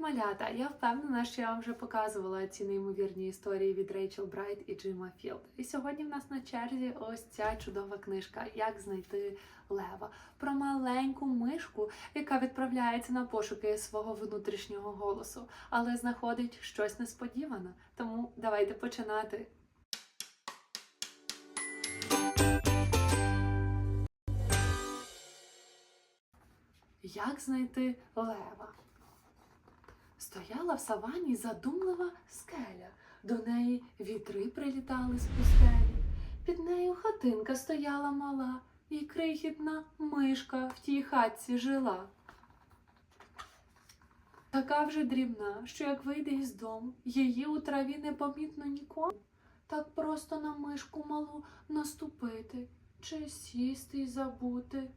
малята! Я впевнена, що я вам вже показувала ці неймовірні історії від Рейчел Брайт і Джима Філд. І сьогодні в нас на черзі ось ця чудова книжка Як знайти лева про маленьку мишку, яка відправляється на пошуки свого внутрішнього голосу, але знаходить щось несподіване. Тому давайте починати. Як знайти лева? Стояла в савані задумлива скеля. До неї вітри прилітали з пустелі. Під нею хатинка стояла мала, і крихітна мишка в тій хатці жила. Така вже дрібна, що як вийде із дому, її у траві не помітно нікому. Так просто на мишку малу наступити, чи сісти й забути.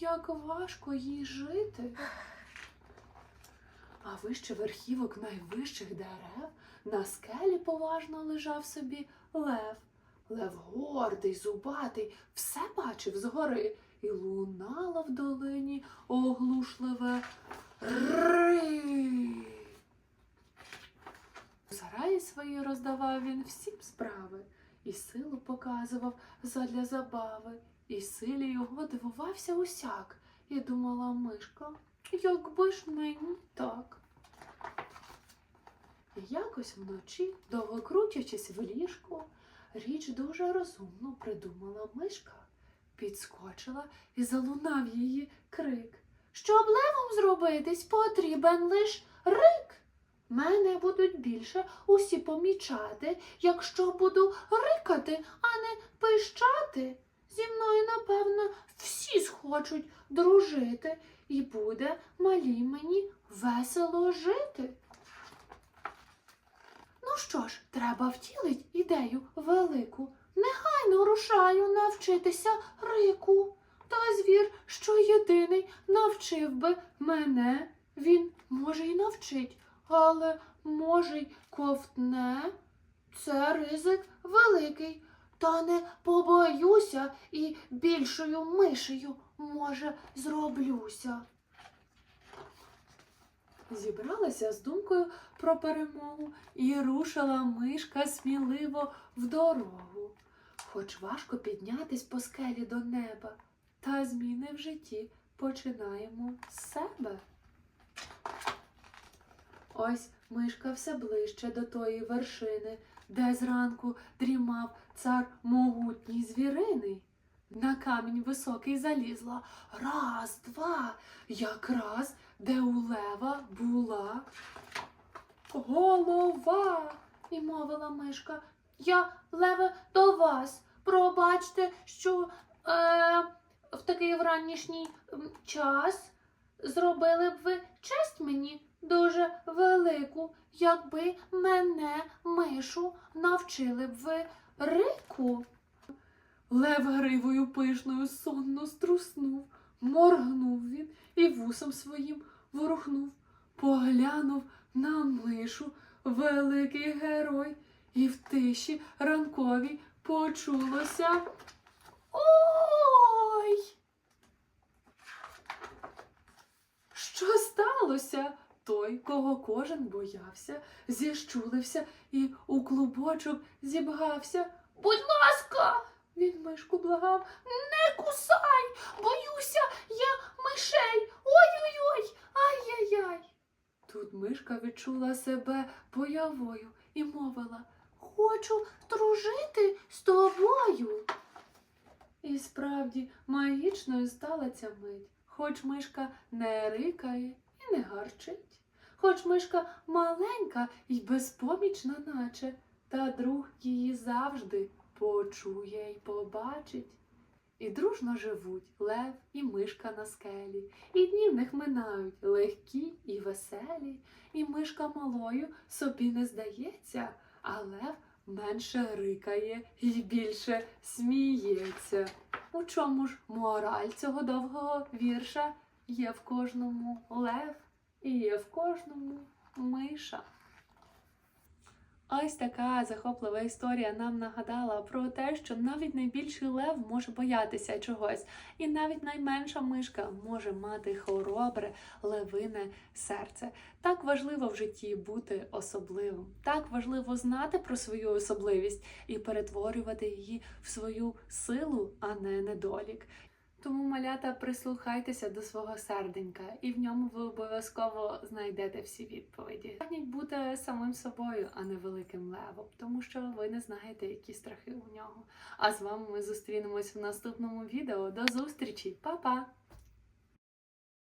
Як важко їй жити. А вище верхівок найвищих дерев на скелі поважно лежав собі лев. Лев гордий, зубатий, все бачив згори, і лунало в долині оглушливе ри. У сараї свої роздавав він всім справи, і силу показував задля забави, і силі його дивувався усяк, і думала мишка, якби ж мені так. І якось вночі, довго крутячись в ліжку, річ дуже розумно придумала мишка. Підскочила і залунав її крик. Щоб левом зробитись, потрібен лиш рик. Мене будуть більше усі помічати, якщо буду рикати, а не пищати. Зі мною, напевно, всі схочуть дружити, і буде малій мені весело жити. Ну що ж, треба втілить ідею велику. Негайно рушаю навчитися рику. Та звір, що єдиний, навчив би мене. Він може й навчить, але може й ковтне. Це ризик великий. Та не побоюся і більшою мишею, може, зроблюся. Зібралася з думкою про перемогу і рушила мишка сміливо в дорогу. Хоч важко піднятись по скелі до неба, та зміни в житті починаємо з себе. Ось мишка все ближче до тої вершини, де зранку дрімав цар могутній звіриний. На камінь високий залізла. Раз, два, якраз де у лева була голова. І мовила мишка. Я, леве, до вас. Пробачте, що е, в такий вранішній час зробили б ви честь мені дуже велику, якби мене, мишу, навчили б ви рику. Лев гривою пишною сонно струснув, моргнув він і вусом своїм ворухнув, поглянув на мишу великий герой, і в тиші ранковій почулося Ой! Що сталося? Той, кого кожен боявся, зіщулився і у клубочок зібгався. Будь ласка, він мишку благав, не кусай, боюся я мишей. Ой-ой-ой, ай-яй-яй. Тут мишка відчула себе появою і мовила Хочу дружити з тобою. І справді магічною стала ця мить, хоч мишка не рикає і не гарчить, хоч мишка маленька і безпомічна, наче, та друг її завжди почує й побачить. І дружно живуть лев і мишка на скелі, і дні в них минають легкі і веселі, і мишка малою собі не здається, а лев менше рикає і більше сміється. У чому ж мораль цього довгого вірша є в кожному лев і є в кожному миша. Ось така захоплива історія нам нагадала про те, що навіть найбільший лев може боятися чогось, і навіть найменша мишка може мати хоробре левине серце. Так важливо в житті бути особливим. Так важливо знати про свою особливість і перетворювати її в свою силу, а не недолік. Тому, малята, прислухайтеся до свого серденька, і в ньому ви обов'язково знайдете всі відповіді. Прагніть бути самим собою, а не великим левом, тому що ви не знаєте, які страхи у нього. А з вами ми зустрінемось в наступному відео. До зустрічі, Па-па!